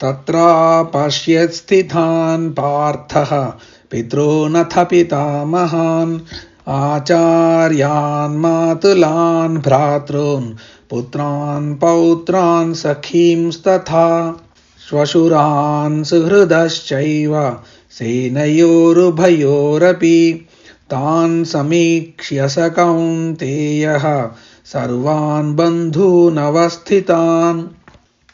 तत्रापश्यत्स्थितान् पार्थः पितॄनथ पितामहान् आचार्यान् मातुलान् भ्रातॄन् पुत्रान् पौत्रान् सखींस्तथा। श्वशुरान् सुहृदश्चैव सेनयोरुभयोरपि। तान् समीक्ष्य स कौन्तेयः सर्वान् बन्धूनवस्थितान्।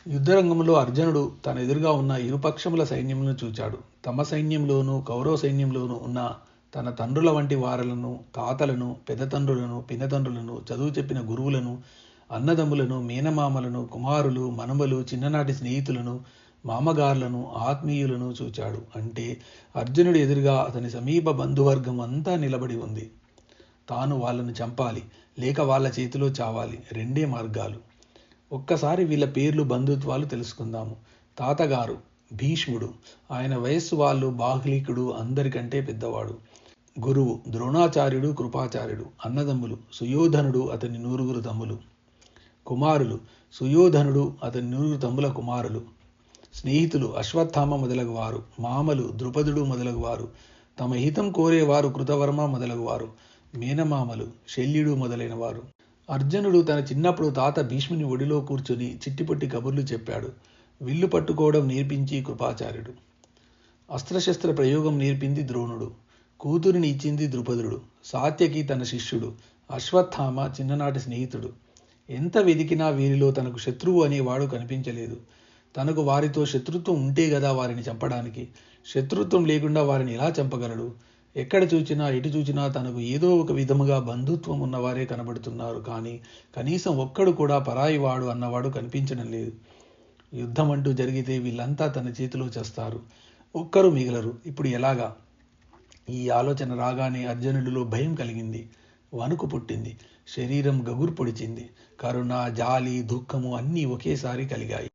యుద్ధరంగంలో అర్జునుడు తన ఎదురుగా ఉన్న ఇరుపక్షముల సైన్యములను చూచాడు. తమ సైన్యంలోనూ కౌరవ సైన్యంలోనూ ఉన్న తన తండ్రుల వంటి వారలను తాతలను పెదతండ్రులను పినతండ్రులను చదువు చెప్పిన గురువులను అన్నదమ్ములను మేనమామలను కుమారులు మనమలు చిన్ననాటి స్నేహితులను మామగారులను ఆత్మీయులను చూచాడు. అంటే అర్జునుడి ఎదురుగా అతని సమీప బంధువర్గం అంతా నిలబడి ఉంది. తాను వాళ్ళను చంపాలి లేక వాళ్ళ చేతిలో చావాలి. రెండే మార్గాలు. ఒక్కసారి వీళ్ళ పేర్లు బంధుత్వాలు తెలుసుకుందాము. తాతగారు భీష్ముడు. ఆయన వయస్సు వాళ్ళు బాహ్లీకుడు అందరికంటే పెద్దవాడు. గురువు ద్రోణాచార్యుడు కృపాచార్యుడు అన్నదమ్ములు. సుయోధనుడు అతని నూరుగురు తమ్ములు. కుమారులు సుయోధనుడు అతని నూరుగురు తమ్ముల కుమారులు. స్నేహితులు అశ్వత్థామ మొదలగువారు. మామలు ద్రుపదుడు మొదలగువారు. తమ హితం కోరేవారు కృతవర్మ మొదలగువారు. మేనమామలు శల్యుడు మొదలైనవారు. అర్జునుడు తన చిన్నప్పుడు తాత భీష్ముని ఒడిలో కూర్చుని చిట్టిపొట్టి కబుర్లు చెప్పాడు. విల్లు పట్టుకోవడం నేర్పించి కృపాచార్యుడు. అస్త్రశస్త్ర ప్రయోగం నేర్పింది ద్రోణుడు. కూతురిని ఇచ్చింది ద్రుపదుడు. సాత్యకి తన శిష్యుడు. అశ్వత్థామ చిన్ననాటి స్నేహితుడు. ఎంత వెదికినా వీరిలో తనకు శత్రువు అనేవాడు కనిపించలేదు. తనకు వారితో శత్రుత్వం ఉంటే కదా వారిని చంపడానికి. శత్రుత్వం లేకుండా వారిని ఎలా చంపగలడు? ఎక్కడ చూచినా ఎటు చూచినా తనకు ఏదో ఒక విధముగా బంధుత్వం ఉన్నవారే కనబడుతున్నారు. కానీ కనీసం ఒక్కడు కూడా పరాయివాడు అన్నవాడు కనిపించడం లేదు. యుద్ధం అంటూ జరిగితే వీళ్ళంతా తన చేతిలో చేస్తారు. ఒక్కరు మిగలరు. ఇప్పుడు ఎలాగా? ఈ ఆలోచన రాగానే అర్జునుడిలో భయం కలిగింది. వణుకు పుట్టింది. శరీరం గగురు పొడిచింది. కరుణ జాలి దుఃఖము అన్నీ ఒకేసారి కలిగాయి.